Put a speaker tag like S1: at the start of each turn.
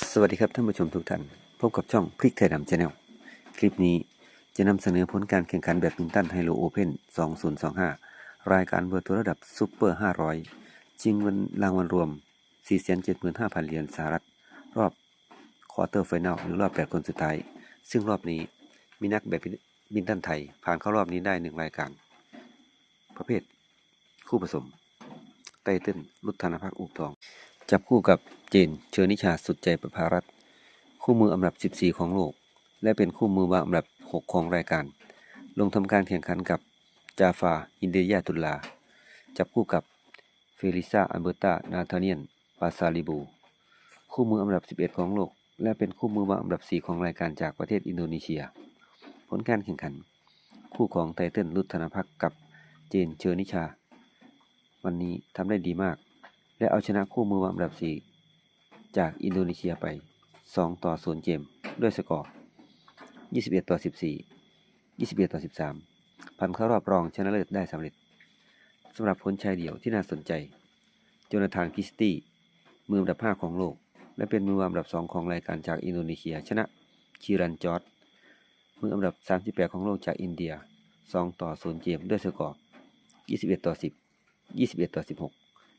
S1: สวัสดีครับท่านผู้ชมทุกท่าน พบกับช่องพริกไทยดำชาแนลคลิปนี้จะนำเสนอผลการแข่งขันแบดมินตันไฮโลโอเพน2025 รายการเบอร์ตัวระดับซูเปอร์ 500 ชิงเงินรางวัลรวม 475,000 เหรียญสหรัฐ รอบควอเตอร์ไฟแนลหรือรอบ 8 คนสุดท้าย ซึ่งรอบนี้มีนักแบดมินตันไทย ผ่านเข้ารอบนี้ได้หนึ่งรายการ ประเภทคู่ผสมไตเติ้ลรุทธานภักดิ์อุบทอง จับคู่กับเจนเชอร์นิชาสุดใจประภารัตคู่มืออันดับ 14 ของโลก และเป็นคู่มือวางอันดับ 6 ของรายการ ลงทำการแข่งขันกับจาฟาอินเดียตุลลา จับคู่กับเฟลิซาอันเบอร์ตานาธาเนียนปาซาลิบู คู่มืออันดับ 11 ของโลก และเป็นคู่มือวางอันดับ 4 ของรายการจากประเทศอินโดนีเซีย ผลการแข่งขัน คู่ของไตเติ้ลรุทธนภักกับเจนเชอร์นิชา วันนี้ทำได้ดีมาก และเอาชนะคู่มือวางอันดับ 4 จากอินโดนีเซียไป 2 ต่อ 0 เกม ด้วยสกอร์ 21 ต่อ 14 21 ต่อ 13พันเข้ารอบรองชนะเลิศได้สำเร็จสำหรับผลชายเดี่ยวที่น่าสนใจ โจนาธานคิสตี้ มืออันดับ 5 ของโลก และเป็นมือวางอันดับ 2 ของรายการจากอินโดนีเซีย ชนะคีรันจอร์ดมืออันดับ 38 ของโลกจากอินเดีย 2 ต่อ 0 เกม ด้วยสกอร์ 21 ต่อ 10 21 ต่อ 16